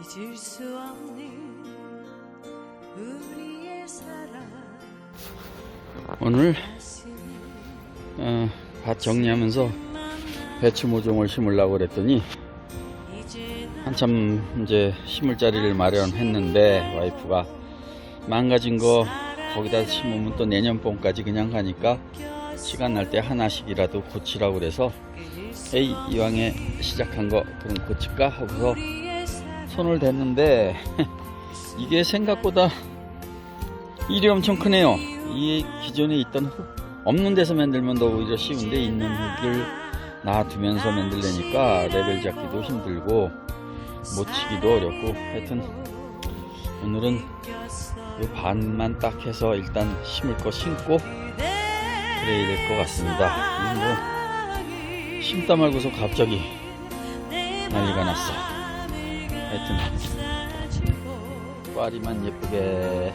잊을 수 없는 우리의 사랑. 오늘 어, 밭 정리하면서 배추 모종을 심으려고 그랬더니 한참 이제 심을 자리를 마련했는데 와이프가 망가진 거 거기다 심으면 또 내년 봄까지 그냥 가니까 시간 날 때 하나씩이라도 고치라고 그래서 에이 이왕에 시작한 거 그럼 고칠까? 하고서 손을 댔는데 이게 생각보다 일이 엄청 크네요. 이 기존에 있던 흙 없는 데서 만들면 더 오히려 쉬운데 있는 흙을 놔두면서 만들려니까 레벨 잡기도 힘들고 못 치기도 어렵고 하여튼 오늘은 이 반만 딱 해서 일단 심을 거 심고 그래야 될 것 같습니다. 뭐 심다 말고서 갑자기 난리가 났어. 하여튼 꽈리만 예쁘게.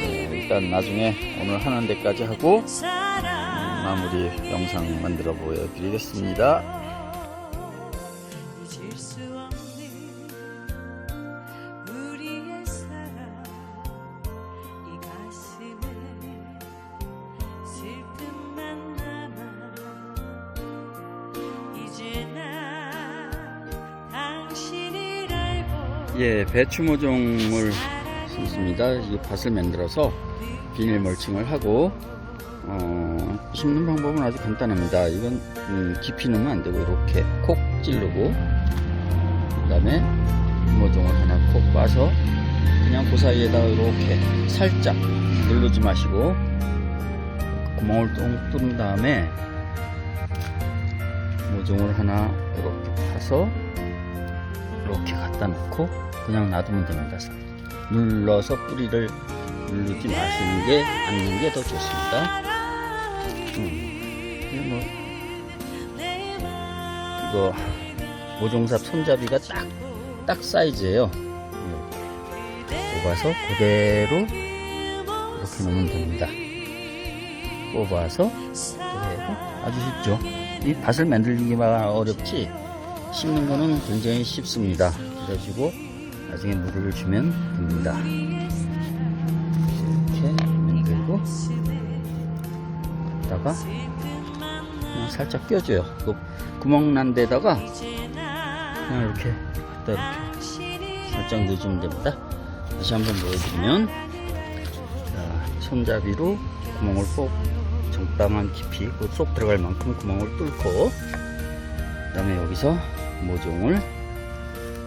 네, 일단 나중에 오늘 하는 데까지 하고 음, 마무리 영상 만들어 보여드리겠습니다. 예, 배추 모종을 심습니다. 이 밭을 만들어서 비닐 멀칭을 하고 어, 심는 방법은 아주 간단합니다. 이건 음, 깊이 넣으면 안 되고 이렇게 콕 찌르고 그다음에 모종을 하나 콕 꽈서 그냥 그 사이에다 이렇게 살짝 누르지 마시고 구멍을 똥 뚫은 다음에 모종을 하나 이렇게 파서 이렇게 갖다 놓고 그냥 놔두면 됩니다. 눌러서 뿌리를 누르지 마시는 게 않는 게 더 좋습니다. 음, 뭐 이거 모종삽 손잡이가 딱 딱 사이즈예요. 이렇게 뽑아서 그대로 이렇게 놓으면 됩니다. 뽑아서 그대로 아주 쉽죠. 이 밭을 만들기만 어렵지 심는 거는 굉장히 쉽습니다. 그래가지고 나중에 물을 주면 됩니다. 이렇게 만들고 다가 살짝 껴줘요. 그 구멍 난 데다가 그냥 이렇게 갖다 이렇게 살짝 넣어주면 됩니다. 다시 한번 보여드리면 자, 손잡이로 구멍을 꼭 적당한 깊이 그쏙 들어갈 만큼 구멍을 뚫고 그 다음에 여기서 모종을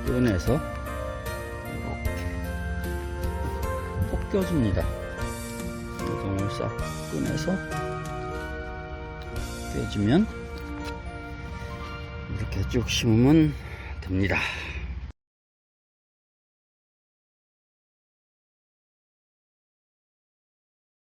꺼내서 이렇게 꼭 껴줍니다. 모종을 싹 꺼내서 껴주면 이렇게 쭉 심으면 됩니다.